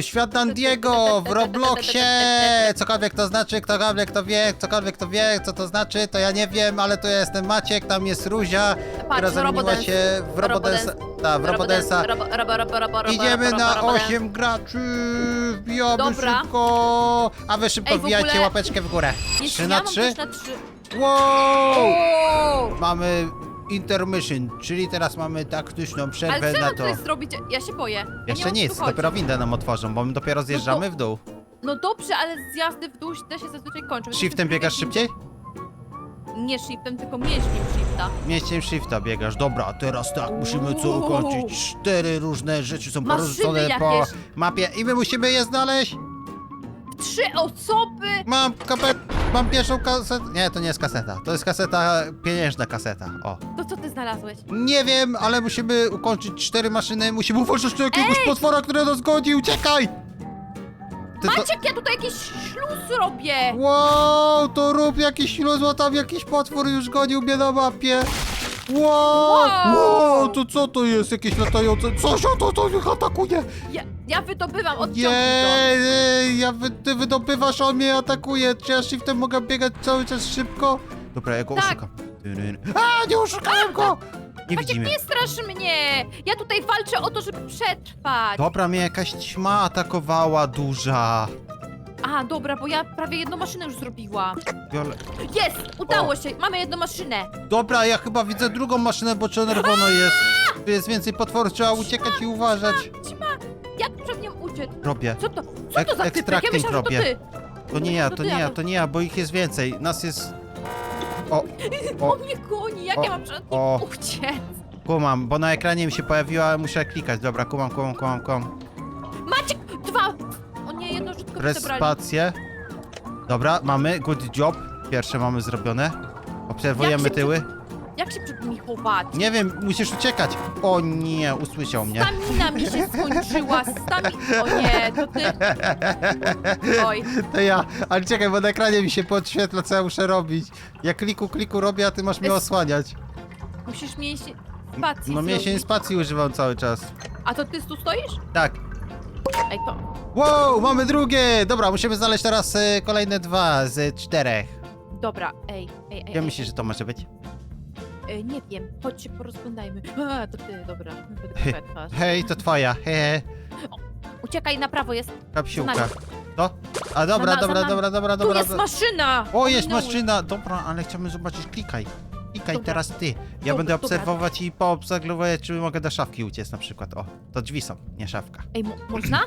Świat Andiego w Robloxie! Cokolwiek to znaczy, ktokolwiek to wie, cokolwiek to wie, co to znaczy, to ja nie wiem, ale tu ja jestem Maciek, tam jest Ruzia, która zamieniła się w Robodensa. Tak, w Robodensa. Robo, robo, robo, robo, robo, Idziemy na robo, 8 graczy! Wbijamy Dobra. szybko! A wy szybko Ej, łapeczkę w górę. Jeśli 3 ja na mam 3? też na trzy. Wow! Mamy intermission, czyli teraz mamy taktyczną Ale przerwę co ja na to. tutaj zrobić? Ja się boję. Ja nie Jeszcze wiem, o co nic, tu chodzi. dopiero windę nam otworzą, bo my dopiero zjeżdżamy w dół. No dobrze, ale zjazdy w dół też się zazwyczaj kończą. Więc Shiftem biegasz biegać- szybciej? Nie shiftem, tylko mięśniem shifta. Mieściem shifta biegasz. Dobra, teraz tak, musimy co Uuu. ukończyć. Cztery różne rzeczy są Maszyny porzucone po jakieś. mapie i my musimy je znaleźć. Trzy osoby! Mam kapet... Mam pierwszą kasetę. Nie, to nie jest kaseta. To jest kaseta, pieniężna kaseta. O. To co ty znalazłeś? Nie wiem, ale musimy ukończyć cztery maszyny. Musimy uważać na jakiegoś potwora, który nas goni. Uciekaj! Ty to... Maciek, ja tutaj jakiś śluz robię! Wow, to rób jakiś śluz, bo tam jakiś potwór już gonił mnie na mapie. Wow, Wow. wow, to co to jest? Jakieś latające... Coś to, to ich atakuje. Ja, ja wydobywam, odciągnij nie, ja wy, ty wydobywasz, a on mnie atakuje. Czy ja shiftem mogę biegać cały czas szybko? Dobra, ja go Tak. oszukam. Tyryn. A, nie oszukałem go! Nie Maciek, widzimy. nie strasz mnie! Ja tutaj walczę o to, żeby przetrwać! Dobra, mnie jakaś ćma atakowała duża. A, dobra, bo ja prawie jedną maszynę już zrobiłam. Wiole- Jest! Udało O. się! Mamy jedną maszynę! Dobra, ja chyba widzę drugą maszynę, bo czerwono jest. Tu jest więcej potworów, trzeba uciekać i uważać. Ćma! Jak przed nią uciec? Robię. Co to? Co Ek- to za typek? Ja ekstrakting myślałam, że to robię. ty! To nie ja, to nie ja, to nie ja, bo ich jest więcej. Nas jest... O, O. On mnie goni! Jak O. ja mam przed nim O. uciec? kumam, bo na ekranie mi się pojawiła, muszę klikać. Dobra, kumam, kumam, kumam, kumam. Maciek! Dwa! Respację. Dobra, mamy, good job. Pierwsze mamy zrobione. Obserwujemy Jak się tyły. Jak się przed nimi chować? Nie wiem, musisz uciekać. O nie, usłyszał mnie. Stamina mi się skończyła! Stami... O nie, to ty... Oj, To ja, ale czekaj, bo na ekranie mi się podświetla, co ja muszę robić. Ja kliku, kliku robię, a ty masz mnie Es- osłaniać. musisz mieć spację No mięsień zrobić. spacji używam cały czas. A to ty tu stoisz? Tak. Ej, to... Wow, mamy drugie! Dobra, musimy znaleźć teraz y, kolejne dwa z czterech. Dobra, ej, ej, ej. Ja ej. myślę, że to może być. Ej, nie wiem, chodź się porozglądajmy. A, to ty, dobra. Będę przetrwać. Hej, to twoja, hehe, Uciekaj, na prawo jest. kapsiłka. To? A dobra, Za na- za dobra, nami. dobra, dobra, Tu dobra. jest maszyna! O, jest Ominąłem. maszyna! Dobra, ale chciałbym zobaczyć, klikaj. Klikaj Dobra. teraz ty. Ja Dobra, będę dobra. obserwować i poobserwuję, czy mogę do szafki uciec na przykład. O, to drzwi są, nie szafka. Ej, mo można?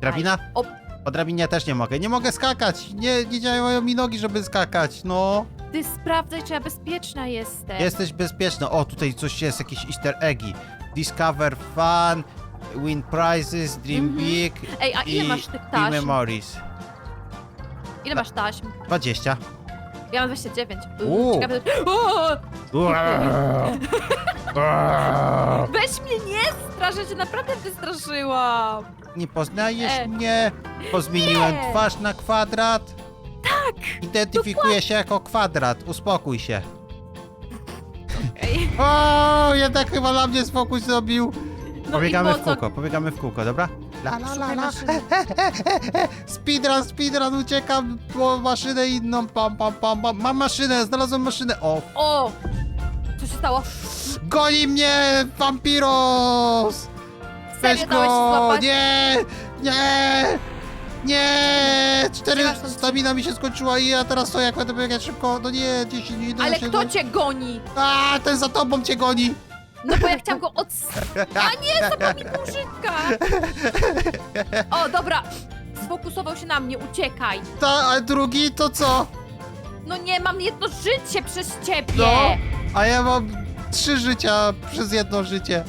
Drabina? O, Po drabinie też nie mogę. Nie mogę skakać! Nie, nie działają mi nogi, żeby skakać, no. ty sprawdzaj, czy ja bezpieczna jestem. Jesteś bezpieczna. O, tutaj coś jest, jakieś easter eggi. Discover fun, win prizes, dream Mhm. big Ej, a ile i, masz tych i taśm? memories. Ile masz taśm? 20. Ja mam 29. Uuu. Ciekawe... O! Weź mnie nie strasz, ja cię naprawdę wystraszyłam. Nie poznajesz E. mnie? Pozmieniłem Nie. twarz na kwadrat. Tak. Identyfikuję się jako kwadrat. Uspokój się. Ej, O, jednak chyba na mnie spokój zrobił. no pobiegamy i w kółko, pobiegamy w kółko, dobra? La la la Szukaj la. maszyny. Speedrun, speedrun, uciekam po maszynę inną, pam, pam, pam, pam. Mam maszynę, znalazłem maszynę. O, O! Co się stało? goni mnie, vampiros! Weź Serio dałeś się go! złapać? Nie! Nie! Nie! Cztery stamina mi się skończyła i ja teraz to jak będę biegać szybko. No nie, 10 minut. Ale się kto cię goni? A, ten za tobą cię goni! No bo ja chciałam go od... A nie, zabrał mi półżytka! O, dobra. Sfokusował się na mnie, uciekaj. Ta, a drugi to co? No nie, mam jedno życie przez ciebie. No, a ja mam trzy życia przez jedno życie.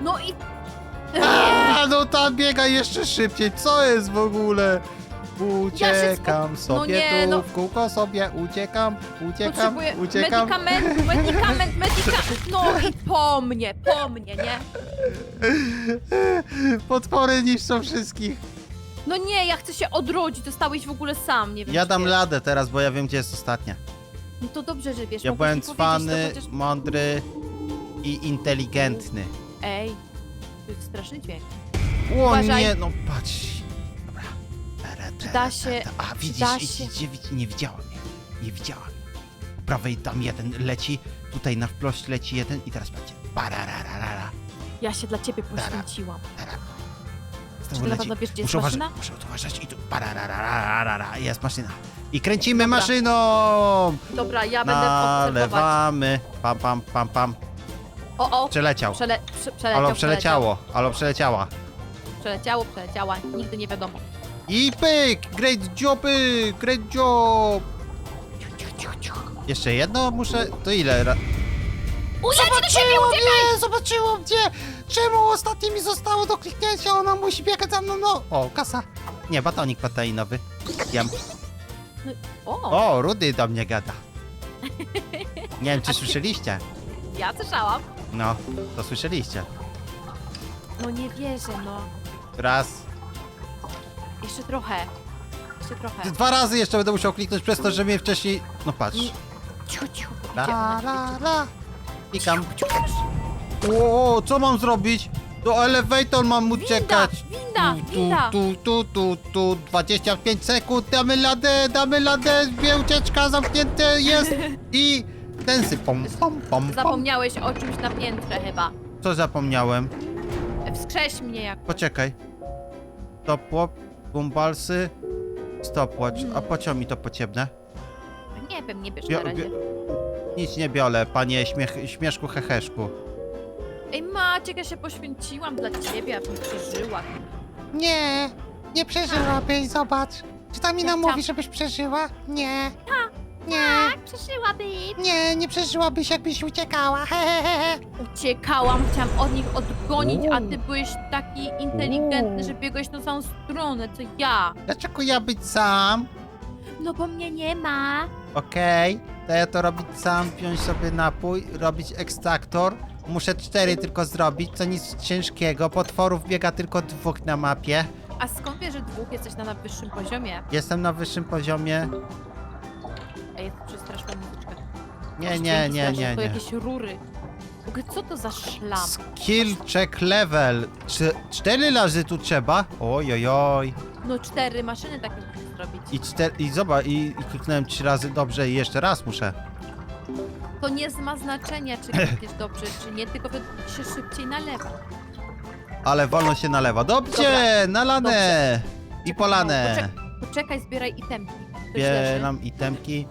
No i... A, no tam biega jeszcze szybciej. Co jest w ogóle? Uciekam spo- no sobie nie, tu, no. w kółko sobie uciekam, uciekam, Potrzebuję uciekam. medykamentu, medykament, medykament. No i po mnie, po mnie, nie? Potwory niszczą wszystkich. No nie, ja chcę się odrodzić, zostałeś w ogóle sam, nie wiem Ja czy dam wiesz. ladę teraz, bo ja wiem, gdzie jest ostatnia. No to dobrze, że wiesz. Ja mogłeś byłem mi powiedzieć, cwany, chociaż... mądry i inteligentny. Ej, To jest straszny dźwięk. O Uważaj. nie, no patrz. Dobra. Da się-. A widzisz, da widzisz, się? nie widziałam jej. Nie widziałam. Po prawej tam jeden leci, tutaj na wprost leci jeden i teraz patrzcie. Parararara. Ja się dla ciebie poświęciłam. Czy Znowu ty leci. pewno wiesz, gdzie jest Muszę uważać, maszyna? muszę uważać i tu parararara. Jest maszyna. I kręcimy Dobra. maszyną! Dobra, ja będę obserwować. Nalewamy. Pam, pam, pam, pam. O, o, Przeleciał. przele, prze, przeleciał, Alo, przeleciało. Alo, przeleciała. Przeleciało, przeleciała, nigdy nie wiadomo. I pyk! Great joby! Great job! Jeszcze jedno muszę... To ile? Ra... Zobaczyło mnie! Zobaczyło mnie! Czemu ostatnie mi zostało do kliknięcia? Ona musi biegać za mną, no! O, kasa! Nie, batonik proteinowy. Jem. O, O, Rudy do mnie gada. Nie wiem, czy słyszeliście? ja słyszałam. No, to słyszeliście. No nie wierzę, no. Raz. Jeszcze trochę. Jeszcze trochę. Dwa razy jeszcze będę musiał kliknąć przez to, że mnie wcześniej... No patrz. Cicho, cicho, La, la, la. Klikam. O, co mam zrobić? Do elevator mam uciekać. Winda, Tu, winda. tu, tu, tu, tu, 25 sekund, damy ladę, damy ladę, dwie ucieczka, zamknięte jest i tensy, pom, pom, pom, pom. Zapomniałeś o czymś na piętrze chyba. Co zapomniałem? Wskrześ mnie jak... Poczekaj. Stopwatch, bumbalsy, stopwatch, a po co mi to potrzebne? Nie wiem, nie bierz Bio- na razie. Nic nie biorę, panie śmiech, śmieszku heheszku. Ej Maciek, ja się poświęciłam dla ciebie, abym przeżyła. Nie, nie przeżyłabyś, zobacz. Czy ta mina Jak mówi, żebyś przeżyła? Nie. Nie, Przeżyłabym. nie, nie przeżyłabyś, jakbyś uciekała. Hehehe. Uciekałam, chciałam od nich odgonić, a ty byłeś taki inteligentny, Uuu. że biegłeś na samą stronę, co ja. Dlaczego ja być sam? No bo mnie nie ma. Okej, to ja to robić sam, wziąć sobie napój, robić ekstraktor. Muszę cztery tylko zrobić, to nic ciężkiego. Potworów biega tylko dwóch na mapie. A skąd wiesz, że dwóch jesteś na najwyższym poziomie? Jestem na wyższym poziomie. Ej, przestraszyła muzyczkę. Nie, Aż nie, dźwięki nie, straszne, nie, To nie. jakieś rury. W ogóle co to za szlam? Skill check level. Czy, cztery razy tu trzeba? Oj, oj, oj. No cztery maszyny takie musisz zrobić. I, cztery, i zobacz, i, i kliknąłem trzy razy dobrze i jeszcze raz muszę. To nie ma znaczenia, czy klikniesz dobrze, czy nie, tylko się szybciej nalewa. Ale wolno się nalewa. Dobrze, Dobra, nalane. I polane. Poczek- poczekaj, zbieraj itemki. To źle, że- Bieram itemki.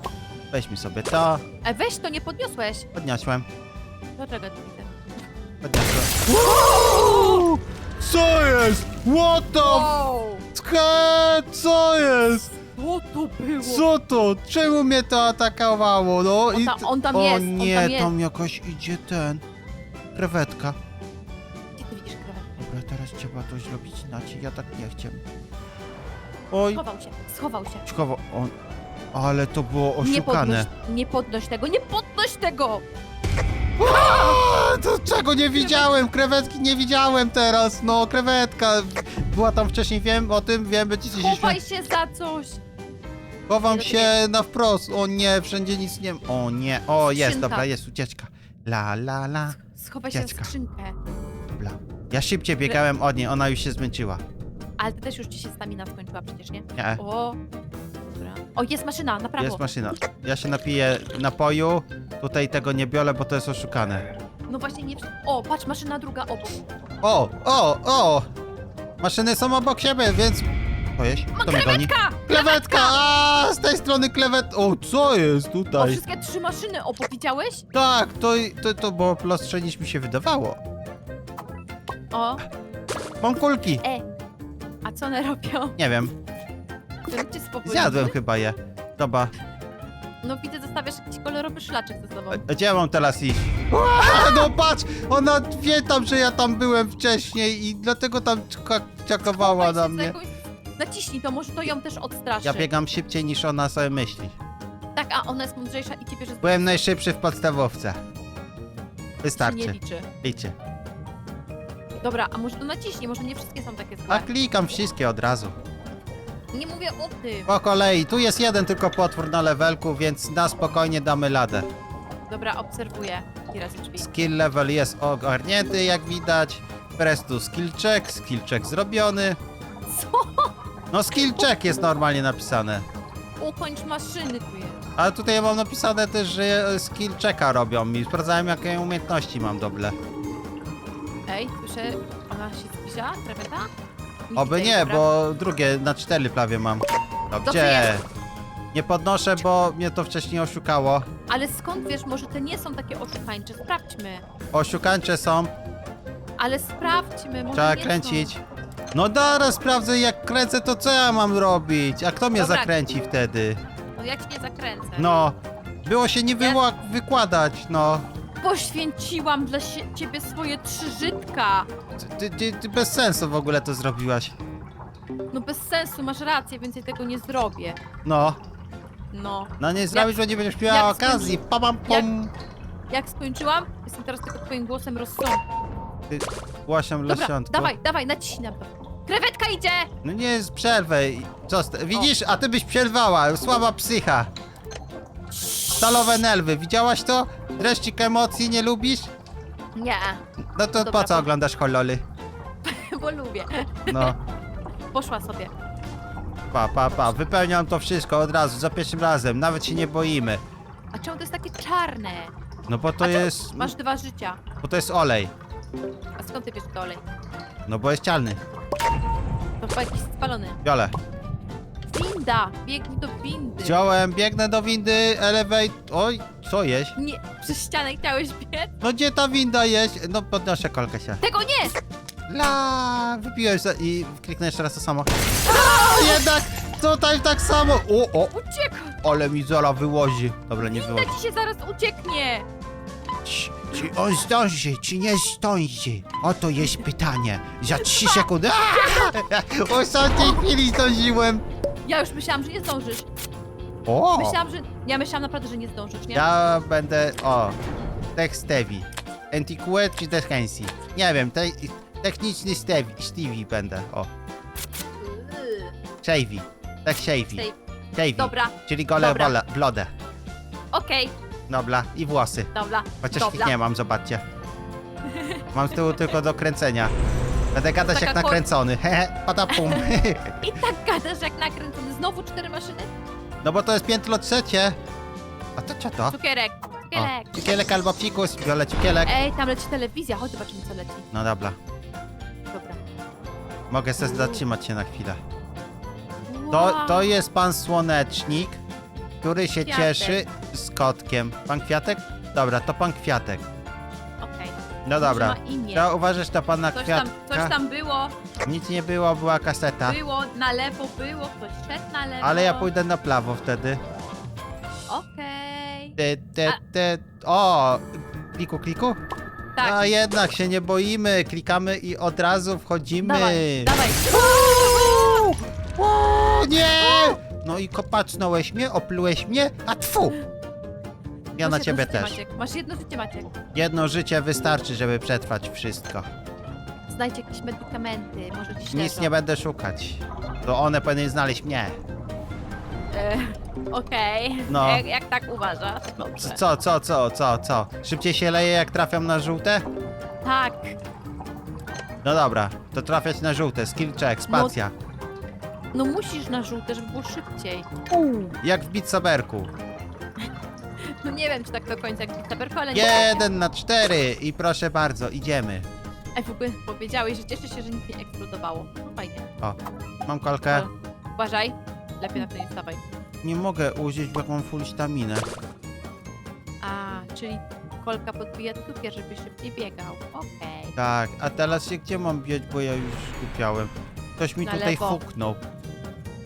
Weźmy sobie to. E, weź to, nie podniosłeś. Podniosłem. Dlaczego to item? Podniosłem. Co jest? What the Wow! f... Co jest? Co to było? Co to? Czemu mnie to atakowało? No On, i... ta, t- on tam o jest, nie, on tam jest. jakoś idzie ten... Krewetka. Gdzie ty widzisz krewetkę? Dobra, teraz trzeba to zrobić inaczej. Ja tak nie chcę. Oj, Schował się, schował się. ciekawo, on... Ale to było Nie podnoś, oszukane. nie podnoś tego, nie podnoś tego! A, To czego nie widziałem? Krewetki nie widziałem teraz. No, krewetka. Była tam wcześniej, wiem o tym, wiem, będziecie się Chowaj śmiać. się za coś! Chowam Nie, się na wprost. O nie, wszędzie nic nie... O nie, o jest, Skrzynka. dobra, jest ucieczka. La, la, la. Schowaj się w Dziecka. skrzynkę. Dobra. Ja szybciej biegałem od niej, ona już się zmęczyła. Ale ty też już ci się stamina skończyła przecież, nie? Nie, O! O, jest maszyna, na prawo. jest maszyna. Ja się napiję napoju. Tutaj tego nie biorę, bo to jest oszukane. No właśnie nie... O, patrz, maszyna druga obok. O, o, o! Maszyny są obok siebie, więc... To jest? Ma To mnie goni. krewetka! Klewetka! A, z tej strony klewet... O, co jest O, tutaj? wszystkie trzy maszyny obok, widziałeś? Tak, to, to, to było prostsze niż mi się wydawało. O, Mam kulki. e. A co one robią? Nie wiem, Zjadłem chyba je. Dobra, No widzę, zostawiasz jakiś kolorowy szlaczek ze sobą. a gdzie mam teraz iść? A, no patrz, ona wie tam, że ja tam byłem wcześniej i dlatego tam czka- czakowała Schowaj na za mnie. jakąś- Naciśnij to, może to ją też odstraszy. Ja biegam szybciej niż ona sobie myśli. Tak, a ona jest mądrzejsza i ciebie, że Byłem najszybszy w podstawówce. nie Wystarczy. liczy. Dobra, a może to naciśnij, może nie wszystkie są takie A złe. klikam wszystkie od razu. Nie mówię o tym. Po kolei, tu jest jeden tylko potwór na levelku, więc na spokojnie damy ladę. Dobra, obserwuję. Drzwi. Skill level jest ogarnięty, jak widać. Press tu skill check, skill check zrobiony. Co? No skill check jest normalnie napisane. Ukończ maszyny tu jest. Ale tutaj mam napisane też, że skill checka robią mi. Sprawdzałem jakie umiejętności mam dobre. Ej, słyszę, ona się zbliża, kreweta? Oby nie, dobra. bo drugie na cztery prawie mam. No gdzie? jest. Nie podnoszę, bo mnie to wcześniej oszukało. Ale skąd wiesz, może te nie są takie oszukańcze, sprawdźmy. Oszukańcze są, Ale sprawdźmy, może trzeba nie kręcić. No teraz sprawdzę jak kręcę, to co ja mam robić? A kto mnie Dobra. zakręci wtedy? Są. No jak nie zakręcę? No, było się nie wyła- wykładać, no. Poświęciłam dla sie- ciebie swoje trzy żytka. Ty, ty, ty bez sensu w ogóle to zrobiłaś. No bez sensu, masz rację, więcej tego nie zrobię. No, No. no nie zrobisz, bo nie będziesz miała jak okazji. Pam, pam, pam. Jak skończyłam, jestem teraz tylko twoim głosem rozsądku. Głosią Dobra, lesiątko. dawaj, dawaj, naciśnij na to. Krewetka idzie! No nie jest przerwę. i- widzisz? A ty byś przerwała. Słaba psycha. Stalowe nelwy. Widziałaś to? Dreszczyk emocji nie lubisz? Nie, No to Dobra, po co po- oglądasz hololy? bo lubię. No, Poszła sobie. pa, pa, pa. Wypełniam to wszystko od razu, za pierwszym razem. Nawet się nie boimy. A czemu to jest takie czarne? No bo to A czemu jest... Masz dwa życia. Bo to jest olej. A skąd ty wiesz to olej? No bo jest cialny. To chyba jakiś spalony. Biole. Winda! Biegnij do windy. Wziąłem, biegnę do windy, elevate... Oj, co jest? Nie, przez ścianę chciałeś biec? No gdzie ta winda jest? No podnoszę kolkę się. Tego nie! La, wypiłeś za... i kliknę jeszcze raz to samo. A, jednak tutaj tak samo. O, o, Uciekaj! ale mi Zola wyłozi. Dobra, nie wyłozi. Winda ci się zaraz ucieknie! Ci, ci on zdąży, czy nie zdąży? Oto jest pytanie. Za 3 sekundy. Aaa! Ostatniej chwili zdążyłem. Ja już myślałam, że nie zdążysz. O! Myślałam, że... Ja myślałam naprawdę, że nie zdążysz, nie? Ja będę... O, Tech Stevie. Antiquette czy Tech Hensy? Nie wiem, te, techniczny Stevie, Stevie będę. O, Yy, Shavy. Tech Shavy. tej- Shavy. Dobra, Czyli gole Dobra. wola- blodę. okej, Dobra, i włosy. dobra, Chociaż ich dobra. nie mam, zobaczcie. Mam z tyłu tylko do kręcenia. Będę gadać Taka jak nakręcony. Hehe, patapum. I tak gadasz jak nakręcony. Znowu cztery maszyny? No bo to jest piętro trzecie. A to co to? Cukierek, cukierek. O, albo psikus, biorę cikielek. Ej, tam leci telewizja, chodź zobaczymy co leci. No dobra, Dobra. mogę sobie zatrzymać się na chwilę. Wow. To, to jest pan Słonecznik, który się Kwiatek. cieszy z kotkiem. Pan Kwiatek? Dobra, to pan Kwiatek. No dobra. Ma imię. Uważasz, to pana Coś tam, Kwiatka? coś tam było, Nic nie było, była kaseta. było, na lewo było, ktoś szedł na lewo. Ale ja pójdę na prawo wtedy. Okej. Ty, ty, ty. O! Kliku, kliku? Tak, A jednak się nie boimy, klikamy i od razu wchodzimy. dawaj, dawaj. O, nie! No i kopacnąłeś mnie, oplułeś mnie, a tfu! Ja Masz na jedno ciebie życie, też. Maciek. Masz jedno życie, Maciek. Jedno życie wystarczy, żeby przetrwać wszystko. Znajdź jakieś medykamenty, może ci Nic nie będę szukać. To one powinny znaleźć mnie. E, Okej, No. jak, jak tak uważasz? Dobrze. Co, co, co, co, co? Szybciej się leje, jak trafiam na żółte? Tak, No dobra, to trafiać na żółte. Skill check, spacja. no musisz na żółte, żeby było szybciej. Jak w Beat Saberku. No nie wiem, czy tak do końca jak ale nie. Jeden na cztery i proszę bardzo, idziemy. Ej, w ogóle powiedziałeś, że cieszę się, że nic nie eksplodowało. Fajnie. Mam kolkę. Uważaj. Lepiej na to nie stawaj. Nie mogę użyć, bo mam full staminę. A, czyli kolka podbija cukier, żeby szybciej biegał. Okej. Tak, a teraz się gdzie mam biec, bo ja już skupiałem. Ktoś mi Na tutaj lewo. fuknął.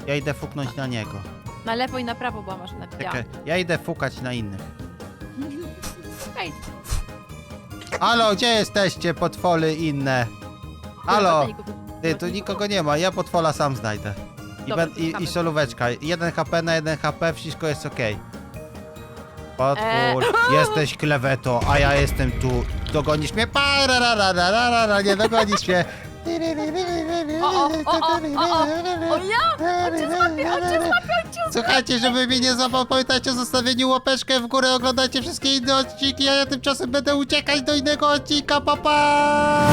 Ja idę fuknąć na niego. Na lewo i na prawo była maszyna widziała. Czekaj, ja idę fukać na innych. Hej, Halo, gdzie jesteście, potwory inne? Halo, ty, ty, tu nikogo nie ma, ja potwola sam znajdę. I, Dobra, ben, i, szukamy. I solóweczka, jeden HP na jeden HP, wszystko jest okej. Potwór, jesteś kleweto, a ja jestem tu. Dogonisz mnie? Parararararara, nie dogonisz mnie. O, o, o, o, o, o, o ja? On cię złapie, on cię złapie, Słuchajcie, żeby mnie nie złapał, pamiętajcie o zostawieniu łapeczkę w górę, oglądajcie wszystkie inne odcinki, a ja tymczasem będę uciekać do innego odcinka, pa pa!